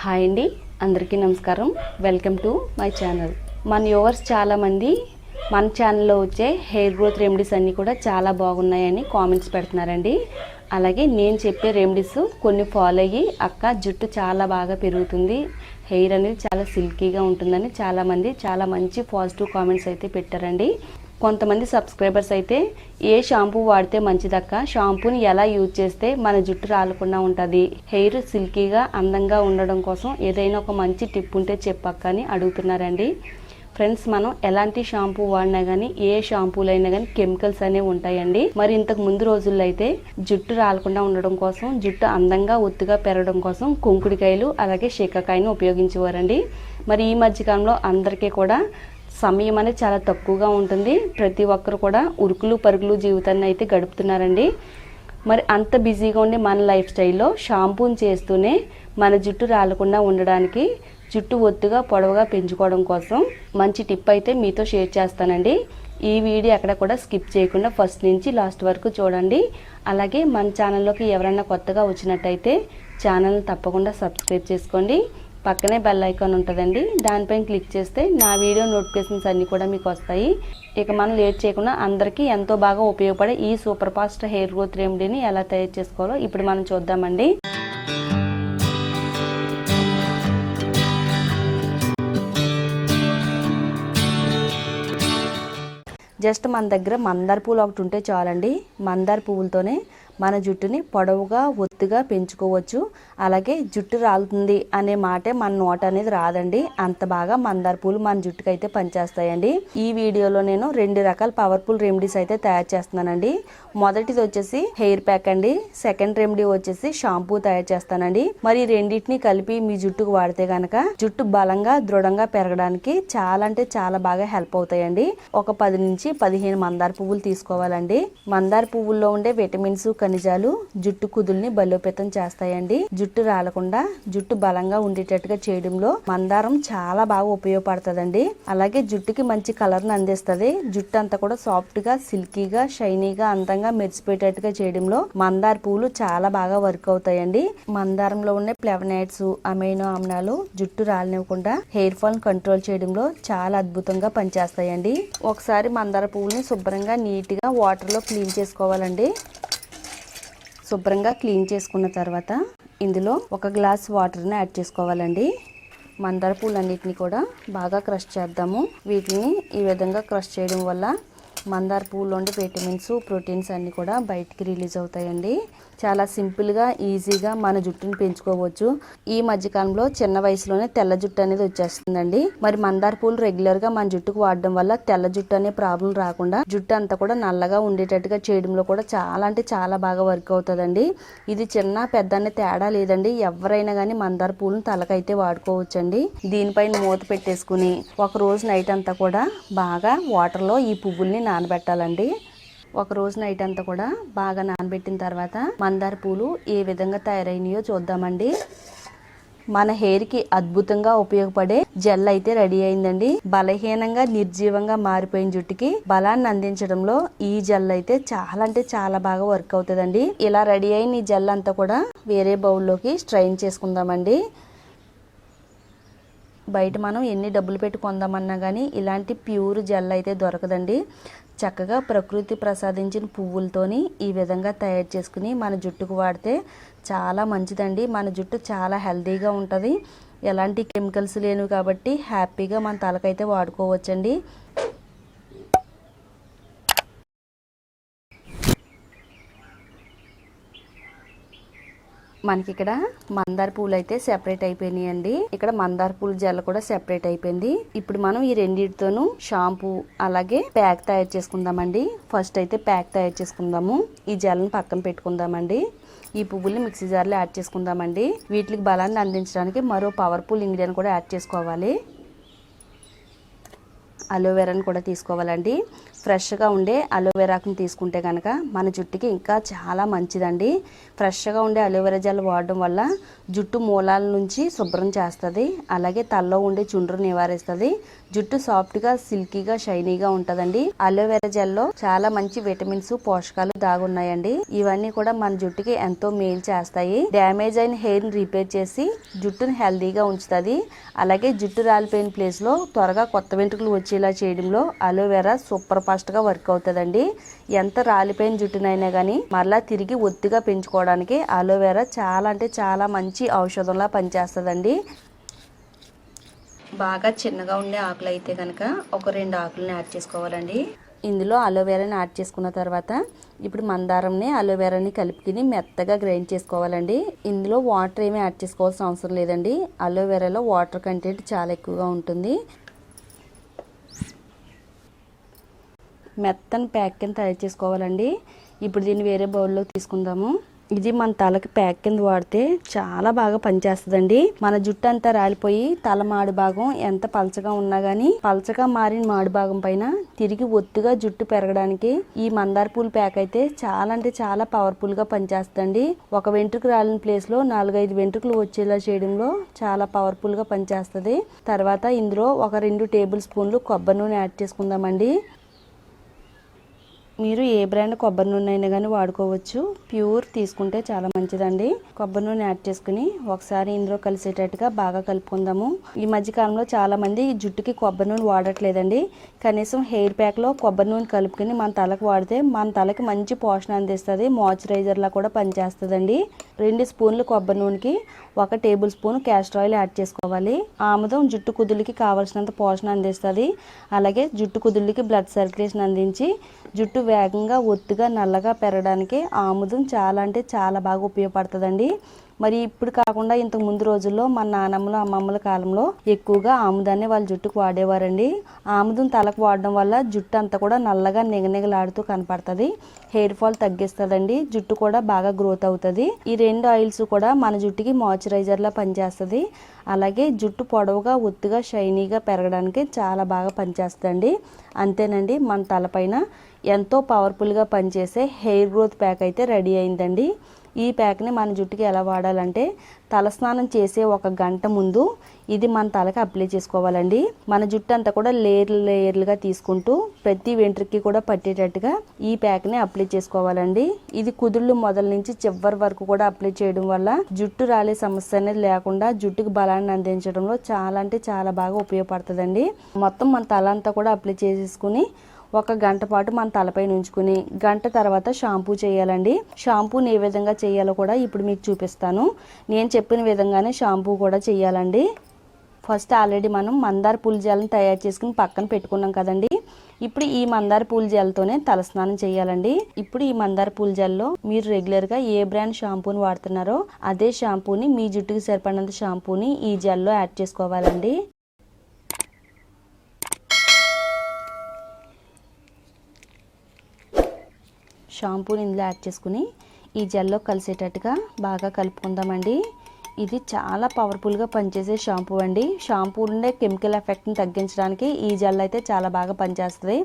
Hi అండి అందరికీ నమస్కారం. వెల్కమ్ టు మై ఛానల్ మన యువర్స్ చాలామంది మన ఛానల్లో వచ్చే హెయిర్ గ్రోత్ రెమెడీస్ అన్నీ కూడా చాలా బాగున్నాయని కామెంట్స్ పెడుతున్నారండి. అలాగే నేను చెప్పే రెమెడీస్ కొన్ని ఫాలో అయ్యి అక్క జుట్టు చాలా బాగా పెరుగుతుంది. హెయిర్ అనేది చాలా సిల్కీగా ఉంటుందని చాలామంది చాలా మంచి పాజిటివ్ కామెంట్స్ అయితే పెట్టారండి. కొంతమంది సబ్స్క్రైబర్స్ అయితే ఏ షాంపూ వాడితే మంచిదక్క? షాంపూని ఎలా యూజ్ చేస్తే మన జుట్టు రాలకుండా ఉంటుంది? హెయిర్ సిల్కీగా అందంగా ఉండడం కోసం ఏదైనా ఒక మంచి టిప్ ఉంటే చెప్పక్క అని అడుగుతున్నారండి. ఫ్రెండ్స్ మనం ఎలాంటి షాంపూ వాడినా కానీ ఏ షాంపూలు అయినా కానీ కెమికల్స్ అనేవి ఉంటాయండి. మరి ఇంతకు ముందు రోజుల్లో అయితే జుట్టు రాలకుండా ఉండడం కోసం జుట్టు అందంగా ఒత్తుగా పెరగడం కోసం కుంకుడికాయలు అలాగే శీకాకాయను ఉపయోగించేవారండి. మరి ఈ మధ్యకాలంలో అందరికీ కూడా సమయం అనేది చాలా తక్కువగా ఉంటుంది. ప్రతి ఒక్కరు కూడా ఉరుకులు పరుగులు జీవితాన్ని అయితే గడుపుతున్నారండి. మరి అంత బిజీగా ఉండే మన లైఫ్ స్టైల్లో షాంపూని చేస్తూనే మన జుట్టు రాలకుండా ఉండడానికి జుట్టు ఒత్తుగా పొడవుగా పెంచుకోవడం కోసం మంచి టిప్ అయితే మీతో షేర్ చేస్తానండి. ఈ వీడియో ఎక్కడ కూడా స్కిప్ చేయకుండా ఫస్ట్ నుంచి లాస్ట్ వరకు చూడండి. అలాగే మన ఛానల్లోకి ఎవరైనా కొత్తగా వచ్చినట్టయితే ఛానల్ని తప్పకుండా సబ్స్క్రైబ్ చేసుకోండి. పక్కనే బెల్ ఐకాన్ ఉంటుందండి. దానిపైన క్లిక్ చేస్తే నా వీడియో నోటిఫికేషన్స్ అన్నీ కూడా మీకు వస్తాయి. ఇక మనం లేట్ చేయకుండా అందరికీ ఎంతో బాగా ఉపయోగపడే ఈ సూపర్ ఫాస్ట్ హెయిర్ గ్రోత్ రెమెడీని ఎలా తయారు చేసుకోవాలో ఇప్పుడు మనం చూద్దామండి. జస్ట్ మన దగ్గర మందార పూలు ఒకటి ఉంటే చాలండి. మందార పువ్వులతోనే మన జుట్టుని పొడవుగా ఒత్తుగా పెంచుకోవచ్చు. అలాగే జుట్టు రాలుతుంది అనే మాటే మన నోట అనేది రాదండి. అంత బాగా మందార పూలు మన జుట్టుకి అయితే పనిచేస్తాయండి. ఈ వీడియోలో నేను రెండు రకాల పవర్ఫుల్ రెమెడీస్ అయితే తయారు చేస్తున్నానండి. మొదటిది వచ్చేసి హెయిర్ ప్యాక్ అండి. సెకండ్ రెమెడీ వచ్చేసి షాంపూ తయారు చేస్తానండి. మరి ఈ రెండింటిని కలిపి మీ జుట్టుకు వాడితే గనక జుట్టు బలంగా దృఢంగా పెరగడానికి చాలా అంటే చాలా బాగా హెల్ప్ అవుతాయండి. ఒక పది నుంచి పదిహేను మందార పువ్వులు తీసుకోవాలండి. మందార పువ్వుల్లో ఉండే విటమిన్స్ ఖనిజాలు జుట్టు కుదుల్ని బలోపేతం చేస్తాయండి. జుట్టు రాలకుండా జుట్టు బలంగా ఉండేటట్టుగా చేయడంలో మందారం చాలా బాగా ఉపయోగపడుతుందండి. అలాగే జుట్టుకి మంచి కలర్ని అందిస్తుంది. జుట్టు అంతా కూడా సాఫ్ట్గా సిల్కీగా షైనీగా అందంగా మెరిసిపోయేటట్టుగా చేయడంలో మందార పూలు చాలా బాగా వర్క్ అవుతాయండి. మందారంలో ఉండే ప్లెవనైట్స్ అమైనో ఆమ్లాలు జుట్టు రాలనివ్వకుండా హెయిర్ ఫాల్ కంట్రోల్ చేయడంలో చాలా అద్భుతంగా పనిచేస్తాయండి. ఒకసారి మందార పువ్వుని శుభ్రంగా నీట్గా వాటర్లో క్లీన్ చేసుకోవాలండి. శుభ్రంగా క్లీన్ చేసుకున్న తర్వాత ఇందులో ఒక గ్లాస్ వాటర్ని యాడ్ చేసుకోవాలండి. మందార పూలన్నిటిని కూడా బాగా క్రష్ చేద్దాము. వీటిని ఈ విధంగా క్రష్ చేయడం వల్ల మందార పువ్వులో ఉండే విటమిన్స్ ప్రోటీన్స్ అన్నీ కూడా బయటికి రిలీజ్ అవుతాయండి. చాలా సింపుల్గా ఈజీగా మన జుట్టుని పెంచుకోవచ్చు. ఈ మధ్యకాలంలో చిన్న వయసులోనే తెల్ల జుట్టు అనేది వచ్చేస్తుందండి. మరి మందార పూలు రెగ్యులర్గా మన జుట్టుకు వాడడం వల్ల తెల్ల జుట్టు అనే ప్రాబ్లం రాకుండా జుట్టు అంతా కూడా నల్లగా ఉండేటట్టుగా చేయడంలో కూడా చాలా అంటే చాలా బాగా వర్క్ అవుతుందండి. ఇది చిన్న పెద్ద అనే తేడా లేదండి. ఎవరైనా కానీ మందార పూలను తలకైతే వాడుకోవచ్చండి. దీనిపైన మూత పెట్టేసుకుని ఒక రోజు నైట్ అంతా కూడా బాగా వాటర్లో ఈ పువ్వుల్ని నానబెట్టాలండి. ఒక రోజు నైట్ అంతా కూడా బాగా నానబెట్టిన తర్వాత మందార పూలు ఏ విధంగా తయారైనాయో చూద్దామండి. మన హెయిర్కి అద్భుతంగా ఉపయోగపడే జెల్ అయితే రెడీ అయిందండి. బలహీనంగా నిర్జీవంగా మారిపోయిన జుట్టుకి బలాన్ని అందించడంలో ఈ జెల్ అయితే చాలా అంటే చాలా బాగా వర్క్ అవుతుందండి. ఇలా రెడీ అయిన ఈ జెల్ అంతా కూడా వేరే బౌల్లోకి స్ట్రైన్ చేసుకుందామండి. బయట మనం ఎన్ని డబ్బులు పెట్టి కొందామన్నా కానీ ఇలాంటి ప్యూర్ జెల్ అయితే దొరకదండి. చక్కగా ప్రకృతి ప్రసాదించిన పువ్వులతోని ఈ విధంగా తయారు చేసుకుని మన జుట్టుకు వాడితే చాలా మంచిదండి. మన జుట్టు చాలా హెల్తీగా ఉంటుంది. ఎలాంటి కెమికల్స్ లేనివి కాబట్టి హ్యాపీగా మన తలకైతే వాడుకోవచ్చండి. మనకి ఇక్కడ మందార పూలు అయితే సెపరేట్ అయిపోయినాయి అండి ఇక్కడ మందార పూల జెల్ కూడా సెపరేట్ అయిపోయింది. ఇప్పుడు మనం ఈ రెండింటితోనూ షాంపూ అలాగే ప్యాక్ తయారు చేసుకుందామండి. ఫస్ట్ అయితే ప్యాక్ తయారు చేసుకుందాము. ఈ జెల్ని పక్కన పెట్టుకుందామండి. ఈ పువ్వుల్ని మిక్సీ జార్లో యాడ్ చేసుకుందామండి. వీటికి బలాన్ని అందించడానికి మరో పవర్ఫుల్ ఇంగ్రీడియంట్ కూడా యాడ్ చేసుకోవాలి. అలోవెరాని కూడా తీసుకోవాలండి. ఫ్రెష్గా ఉండే అలోవెరాకుని తీసుకుంటే కనుక మన జుట్టుకి ఇంకా చాలా మంచిదండి. ఫ్రెష్గా ఉండే అలోవెరా జెల్ వాడడం వల్ల జుట్టు మూలాల నుంచి శుభ్రం చేస్తుంది. అలాగే తలలో ఉండే చుండ్రు నివారిస్తుంది. జుట్టు సాఫ్ట్గా సిల్కీగా షైనీగా ఉంటుందండి. అలోవెరా జెల్లో చాలా మంచి విటమిన్స్ పోషకాలు దాగున్నాయండి. ఇవన్నీ కూడా మన జుట్టుకి ఎంతో మేలు చేస్తాయి. డ్యామేజ్ అయిన హెయిర్ని రిపేర్ చేసి జుట్టుని హెల్దీగా ఉంచుతుంది. అలాగే జుట్టు రాలిపోయిన ప్లేస్లో త్వరగా కొత్త వెంట్రుకలు వచ్చేలా చేయడంలో అలోవెరా సూపర్ ఫాస్ట్గా వర్క్ అవుతుందండి. ఎంత రాలిపోయిన జుట్టునైనా కానీ మరలా తిరిగి ఒత్తిగా పెంచుకోవడానికి అలోవెరా చాలా అంటే చాలా మంచి ఔషధంలా పనిచేస్తుందండి. బాగా చిన్నగా ఉండే ఆకులు అయితే కనుక ఒక రెండు ఆకులను యాడ్ చేసుకోవాలండి. ఇందులో అలోవెరాని యాడ్ చేసుకున్న తర్వాత ఇప్పుడు మందారంని అలోవెరాని కలుపుకుని మెత్తగా గ్రైండ్ చేసుకోవాలండి. ఇందులో వాటర్ ఏమీ యాడ్ చేసుకోవాల్సిన అవసరం లేదండి. అలోవెరాలో వాటర్ కంటెంట్ చాలా ఎక్కువగా ఉంటుంది. మెత్తని ప్యాక్ కింద తయారు చేసుకోవాలండి. ఇప్పుడు దీన్ని వేరే బౌల్లో తీసుకుందాము. ఇది మన తలకి ప్యాక్ కింద వాడితే చాలా బాగా పనిచేస్తుందండి. మన జుట్టు అంతా రాలిపోయి తల మాడి భాగం ఎంత పలచగా ఉన్నా గానీ పలచగా మారిన మాడి భాగం పైన తిరిగి ఒత్తుగా జుట్టు పెరగడానికి ఈ మందార పూలు ప్యాక్ అయితే చాలా అంటే చాలా పవర్ఫుల్గా పనిచేస్తుందండి. ఒక వెంట్రుక రాలిన ప్లేస్లో నాలుగైదు వెంట్రుకలు వచ్చేలా చేయడంలో చాలా పవర్ఫుల్గా పనిచేస్తుంది. తర్వాత ఇందులో ఒక రెండు టేబుల్ స్పూన్లు కొబ్బరి నూనె యాడ్ చేసుకుందామండి. మీరు ఏ బ్రాండ్ కొబ్బరి నూనె అయినా కానీ వాడుకోవచ్చు. ప్యూర్ తీసుకుంటే చాలా మంచిదండి. కొబ్బరి నూనె యాడ్ చేసుకుని ఒకసారి ఇందులో కలిసేటట్టుగా బాగా కలుపుకుందాము. ఈ మధ్య కాలంలో చాలా మంది జుట్టుకి కొబ్బరి నూనె వాడట్లేదండి. కనీసం హెయిర్ ప్యాక్లో కొబ్బరి నూనె కలుపుకుని మన తలకు వాడితే మన తలకి మంచి పోషణ అందిస్తుంది. మాయిశ్చరైజర్లా కూడా పనిచేస్తుందండి. రెండు స్పూన్లు కొబ్బరి నూనెకి ఒక table spoon castor oil add చేసుకోవాలి. ఆముదం జుట్టు కుదులకి కావాల్సినంత పోషణ అందిస్తుంది. అలాగే జుట్టు కుదులకి బ్లడ్ సర్క్యులేషన్ అందించి జుట్టు వేగంగా ఒత్తుగా నల్లగా పెరగడానికి ఆముదం చాలా అంటే చాలా బాగా ఉపయోగపడుతుందండి. మరి ఇప్పుడు కాకుండా ఇంతకు ముందు రోజుల్లో మన నానమ్మల అమ్మమ్మల కాలంలో ఎక్కువగా ఆముదాన్ని వాళ్ళ జుట్టుకు వాడేవారండి. ఆముదం తలకు వాడడం వల్ల జుట్టు అంతా కూడా నల్లగా నిగనిగలాడుతూ కనపడుతుంది. హెయిర్ ఫాల్ తగ్గిస్తుందండి. జుట్టు కూడా బాగా గ్రోత్ అవుతుంది. ఈ రెండు ఆయిల్స్ కూడా మన జుట్టుకి మాయిశ్చరైజర్లా పనిచేస్తుంది. అలాగే జుట్టు పొడవుగా ఒత్తుగా షైనీగా పెరగడానికి చాలా బాగా పనిచేస్తుందండి. అంతేనండి మన తలపైన. ఎంతో పవర్ఫుల్గా పనిచేసే హెయిర్ గ్రోత్ ప్యాక్ అయితే రెడీ అయిందండి. ఈ ప్యాక్ని మన జుట్టుకి ఎలా వాడాలంటే తలస్నానం చేసే ఒక గంట ముందు ఇది మన తలకి అప్లై చేసుకోవాలండి. మన జుట్టు అంతా కూడా లేయర్లు లేయర్లుగా తీసుకుంటూ ప్రతి వెంట్రుకి కూడా పట్టేటట్టుగా ఈ ప్యాక్ని అప్లై చేసుకోవాలండి. ఇది కుదుళ్ళు మొదల నుంచి చివరి వరకు కూడా అప్లై చేయడం వల్ల జుట్టు రాలే సమస్య అనేది లేకుండా జుట్టుకు బలాన్ని అందించడంలో చాలా అంటే చాలా బాగా ఉపయోగపడుతుందండి. మొత్తం మన తల అంతా కూడా అప్లై చేసేసుకుని ఒక గంట పాటు మన తలపై ఉంచుకుని గంట తర్వాత షాంపూ చేయాలండి. షాంపూని ఏ విధంగా చేయాలో కూడా ఇప్పుడు మీకు చూపిస్తాను. నేను చెప్పిన విధంగానే షాంపూ కూడా చేయాలండి. ఫస్ట్ ఆల్రెడీ మనం మందార పూల జెల్ని తయారు చేసుకుని పక్కన పెట్టుకున్నాం కదండి. ఇప్పుడు ఈ మందార పూల జెల్తోనే తలస్నానం చేయాలండి. ఇప్పుడు ఈ మందార పూల జెల్లో మీరు రెగ్యులర్గా ఏ బ్రాండ్ షాంపూని వాడుతున్నారో అదే షాంపూని మీ జుట్టుకి సరిపడినంత షాంపూని ఈ జెల్లో యాడ్ చేసుకోవాలండి. షాంపూని ఇందులో యాడ్ చేసుకుని ఈ జెల్లో కలిసేటట్టుగా బాగా కలుపుకుందామండి. ఇది చాలా పవర్ఫుల్గా పనిచేసే షాంపూ అండి. షాంపూ ఉండే కెమికల్ ఎఫెక్ట్ని తగ్గించడానికి ఈ జెల్ అయితే చాలా బాగా పనిచేస్తుంది.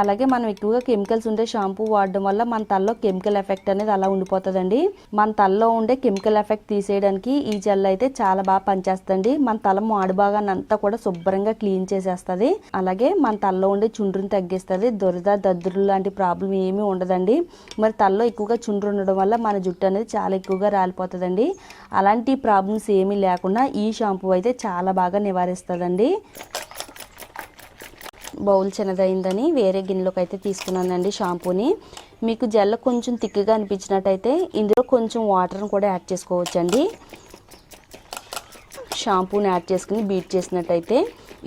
అలాగే మనం ఎక్కువగా కెమికల్స్ ఉండే షాంపూ వాడడం వల్ల మన తలలో కెమికల్ ఎఫెక్ట్ అనేది అలా ఉండిపోతుందండి. మన తలలో ఉండే కెమికల్ ఎఫెక్ట్ తీసేయడానికి ఈ జెల్ అయితే చాలా బాగా పనిచేస్తుంది మన తల మాడు భాగాన్ని అంతా కూడా శుభ్రంగా క్లీన్ చేసేస్తుంది. అలాగే మన తలలో ఉండే చుండ్రుని తగ్గిస్తుంది. దురద దద్దురు లాంటి ప్రాబ్లం ఏమీ ఉండదండి. మరి తలలో ఎక్కువగా చుండ్రు ఉండడం వల్ల మన జుట్టు అనేది చాలా ఎక్కువగా రాలిపోతుందండి. అలాంటి ప్రాబ్లమ్స్ ఏమీ లేకుండా ఈ షాంపూ అయితే చాలా బాగా నివారిస్తుందండి. బౌల్ చిన్నదైందని వేరే గిన్నెలోకి అయితే తీసుకున్నానండి షాంపూని. మీకు జెల్ కొంచెం తిక్కుగా అనిపించినట్టయితే ఇందులో కొంచెం వాటర్ని కూడా యాడ్ చేసుకోవచ్చండి. షాంపూని యాడ్ చేసుకుని బీట్ చేసినట్టయితే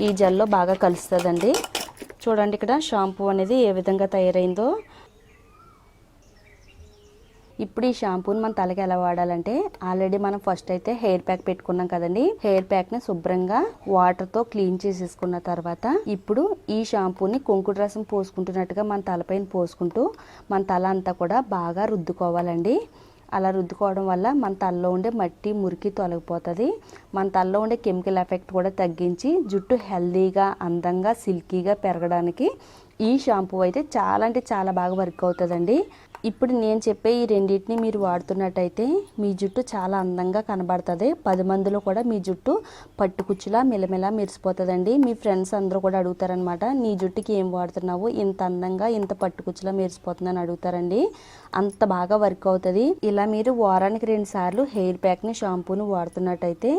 ఈ జెల్లో బాగా కలుస్తుందండి. చూడండి ఇక్కడ షాంపూ అనేది ఏ విధంగా తయారైందో. ఇప్పుడు ఈ షాంపూని మన తలకి ఎలా వాడాలంటే ఆల్రెడీ మనం ఫస్ట్ అయితే హెయిర్ ప్యాక్ పెట్టుకున్నాం కదండి. హెయిర్ ప్యాక్ని శుభ్రంగా వాటర్తో క్లీన్ చేసేసుకున్న తర్వాత ఇప్పుడు ఈ షాంపూని కుంకుడు రసం పోసుకుంటున్నట్టుగా మన తలపైన పోసుకుంటూ మన తల అంతా కూడా బాగా రుద్దుకోవాలండి. అలా రుద్దుకోవడం వల్ల మన తలలో ఉండే మట్టి మురికి తొలగిపోతుంది. మన తలలో ఉండే కెమికల్ ఎఫెక్ట్ కూడా తగ్గించి జుట్టు హెల్దీగా అందంగా సిల్కీగా పెరగడానికి ఈ షాంపూ అయితే చాలా అంటే చాలా బాగా వర్క్ అవుతుందండి. ఇప్పుడు నేను చెప్పే ఈ రెండింటిని మీరు వాడుతున్నట్టయితే మీ జుట్టు చాలా అందంగా కనబడుతుంది. పది మందిలో కూడా మీ జుట్టు పట్టుకుచ్చులా మెలమెలా మెరిసిపోతుందండి. మీ ఫ్రెండ్స్ అందరూ కూడా అడుగుతారనమాట నీ జుట్టుకి ఏం వాడుతున్నావు? ఇంత అందంగా ఇంత పట్టుకుచ్చులా మెరిసిపోతుందని అడుగుతారండి. అంత బాగా వర్క్ అవుతుంది. ఇలా మీరు వారానికి రెండు సార్లు హెయిర్ ప్యాక్ని షాంపూని వాడుతున్నట్టయితే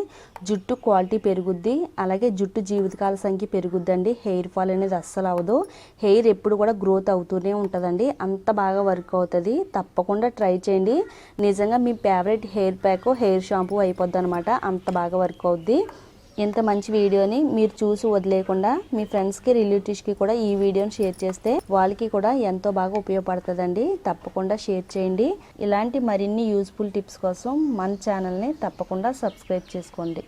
జుట్టు క్వాలిటీ పెరుగుద్ది. అలాగే జుట్టు జీవితకాల సంఖ్య పెరుగుద్దండి. హెయిర్ ఫాల్ అనేది అస్సలు అవ్వదు హెయిర్ ఎప్పుడు కూడా గ్రోత్ అవుతూనే ఉంటుందండి. అంత బాగా వర్క్ అవుతుంది. తప్పకుండా ట్రై చేయండి. నిజంగా మీ favourite hair pack hair shampoo అయిపోద్ది అనమాట అంత బాగా వర్క్ అవుద్ది. ఇంత మంచి వీడియోని మీరు చూసి వదిలేకుండా మీ ఫ్రెండ్స్కి రిలేటివ్స్కి కూడా ఈ వీడియోని షేర్ చేస్తే వాళ్ళకి కూడా ఎంతో బాగా ఉపయోగపడుతుందండి. తప్పకుండా షేర్ చేయండి. ఇలాంటి మరిన్ని యూస్ఫుల్ టిప్స్ కోసం మన ఛానల్ని తప్పకుండా సబ్స్క్రైబ్ చేసుకోండి.